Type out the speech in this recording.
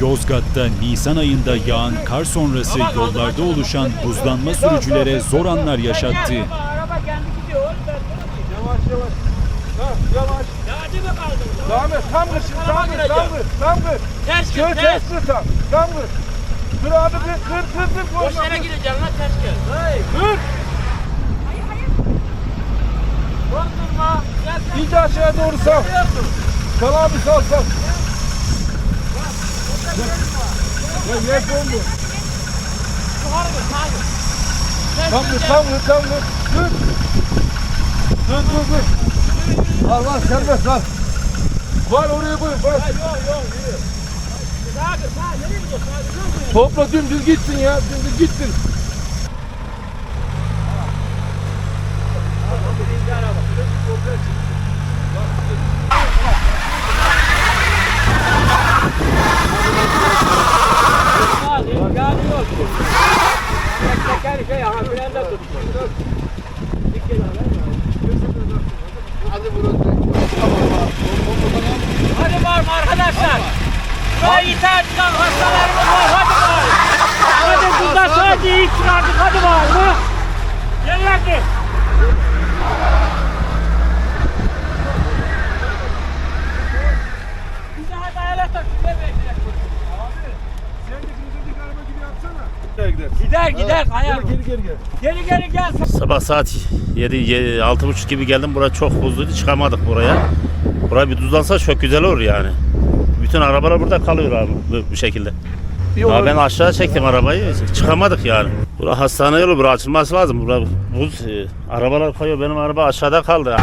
Yozgat'ta Nisan ayında yağan kar sonrası yollarda oluşan buzlanma sürücülere zor anlar yaşattı. Araba kendi gidiyor oğlum ben bunu diyeyim. Yavaş yavaş. Ha, yavaş. Ya hadi mi kaldın? Devam et. Tam kır şimdi. Tam kır. Tam kır. Kır. Kır kır. Kır abi kır. Kır kır kır. Boş yere gideceksin lan ters gel. Hayır. Kır. Korkturma. Gel sen. İyice aşağıya doğru sal. Sal abi sal sal. Ya yer bombu. Yukarı git. Sağ git. Tam gideceksin. Tam kır. Tam kır. Kır. Kır kır kır. Al al serbest al. Var oraya koy. Var. Ha, Yok yok yürü. Sağa git. Sağa nereye gidiyorsun? Sağa git. Topla dümdüz gitsin ya. Dümdüz gitsin. Tek teker şey, aha, frende tut. Dik gel abi. Hadi var arkadaşlar? Buraya itaat çıkan hastalarımız var. Hadi var. Hadi burada sadece iyi çıkardık. Hadi var mı? Gel hadi. Bize hadi ayağla tak. Şuraya bekle. Sen de kırmızı araba. Gider gider. Gider. Ayağım. Geri geri gel. Geri geri gel. Sabah saat 7, 6.30 gibi geldim. Bura çok buzluydu. Çıkamadık buraya. Buraya bir tuzlansa çok güzel olur yani. Bütün arabalar burada kalıyor abi bu, bu şekilde. Ya ben aşağı çektim arabayı. Çıkamadık yani. Bura hastane yolu. Bura açılması lazım. Bura buz. e, arabalar kayıyor. Benim araba aşağıda kaldı.